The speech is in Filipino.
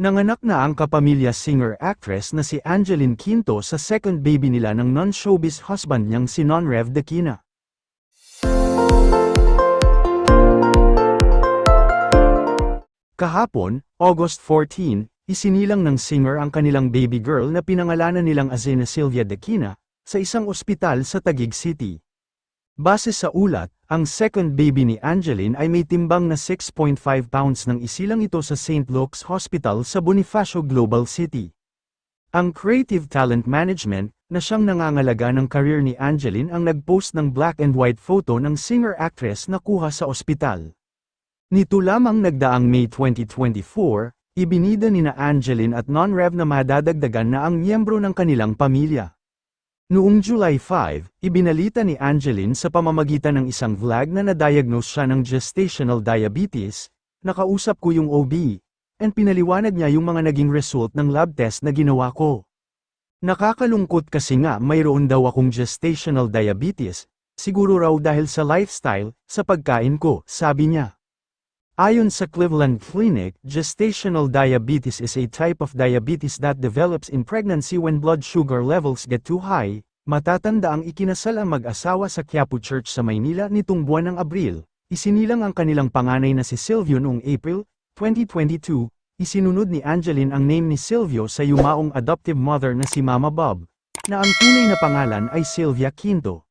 Nanganak na ang kapamilya singer-actress na si Angeline Quinto sa second baby nila ng non-showbiz husband niyang si Non-Rev Dakina. Kahapon, August 14, isinilang ng singer ang kanilang baby girl na pinangalanan nilang Azena Sylvia Dakina, sa isang ospital sa Taguig City. Base sa ulat, ang second baby ni Angeline ay may timbang na 6.5 pounds nang isilang ito sa St. Luke's Hospital sa Bonifacio Global City. Ang Creative Talent Management, na siyang nangangalaga ng career ni Angeline ang nagpost ng black and white photo ng singer-actress na kuha sa ospital. Nito lamang nagdaang May 2024, ibinida ni na Angeline at Non-Rev na madadagdagan na ang miyembro ng kanilang pamilya. Noong July 5, ibinalita ni Angeline sa pamamagitan ng isang vlog na na-diagnose siya ng gestational diabetes, nakausap ko yung OB, and pinaliwanag niya yung mga naging result ng lab test na ginawa ko. Nakakalungkot kasi nga mayroon daw akong gestational diabetes, siguro raw dahil sa lifestyle, sa pagkain ko, sabi niya. Ayon sa Cleveland Clinic, gestational diabetes is a type of diabetes that develops in pregnancy when blood sugar levels get too high. Matatanda ang ikinasal ang mag-asawa sa Quiapo Church sa Maynila nitong buwan ng Abril. Isinilang ang kanilang panganay na si Silvio noong April 2022. Isinunod ni Angeline ang name ni Silvio sa yumaong adoptive mother na si Mama Bob, na ang tunay na pangalan ay Sylvia Quinto.